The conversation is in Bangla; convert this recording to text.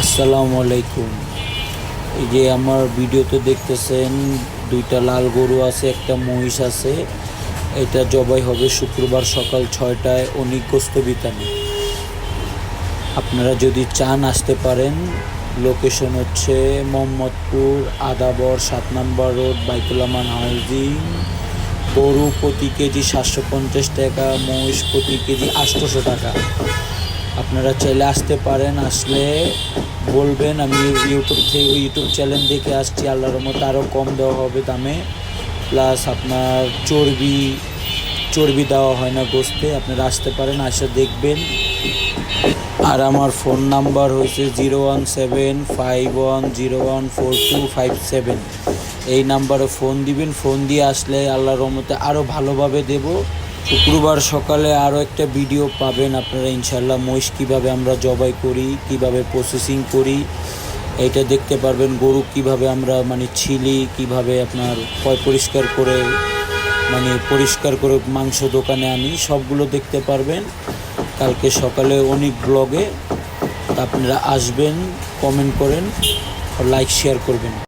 আসসালামু আলাইকুম। এই যে আমার ভিডিওতে দেখতেছেন, দুইটা লাল গরু আছে, একটা মহিষ আছে। এটা জবাই হবে শুক্রবার সকাল ছয়টায় অনিক গোস্তবিতানে আপনারা যদি চান আসতে পারেন, লোকেশন হচ্ছে মোহাম্মদপুর, আদাবর, সাত নম্বর রোড বাইতুলামান হাউজিং। গরু প্রতি কেজি সাতশো পঞ্চাশ টাকা, মহিষ প্রতি কেজি আটশোশো টাকা। আপনারা চাইলে আসতে পারেন, আসলে বলবেন, আমি ইউটিউব থেকে ইউটিউব চ্যানেল দেখে আসছি, আল্লাহর মতো আরও কম দেওয়া হবে দামে। প্লাস আপনার চর্বি চর্বি দেওয়া হয় না গোস্তে, আপনারা আসতে পারেন, আসে দেখবেন। আর আমার ফোন নাম্বার হয়েছে zero one seven five one zero one four two five seven. এই নাম্বারে ফোন দিবেন, ফোন দিয়ে আসলে আল্লাহর রহমতে আরও ভালোভাবে দেব। শুক্রবার সকালে আরও একটা ভিডিও পাবেন আপনারা ইনশাল্লাহ মহিষ কীভাবে আমরা জবাই করি, কীভাবে প্রসেসিং করি, এইটা দেখতে পারবেন। গরু কীভাবে আমরা মানে ছিলি, কীভাবে আপনার পয় পরিষ্কার করে মানে পরিষ্কার করে মাংস দোকানে আনি, সবগুলো দেখতে পারবেন। কালকে সকালে অনেক ব্লগে আপনারা আসবেন কমেন্ট করেন লাইক শেয়ার করবেন।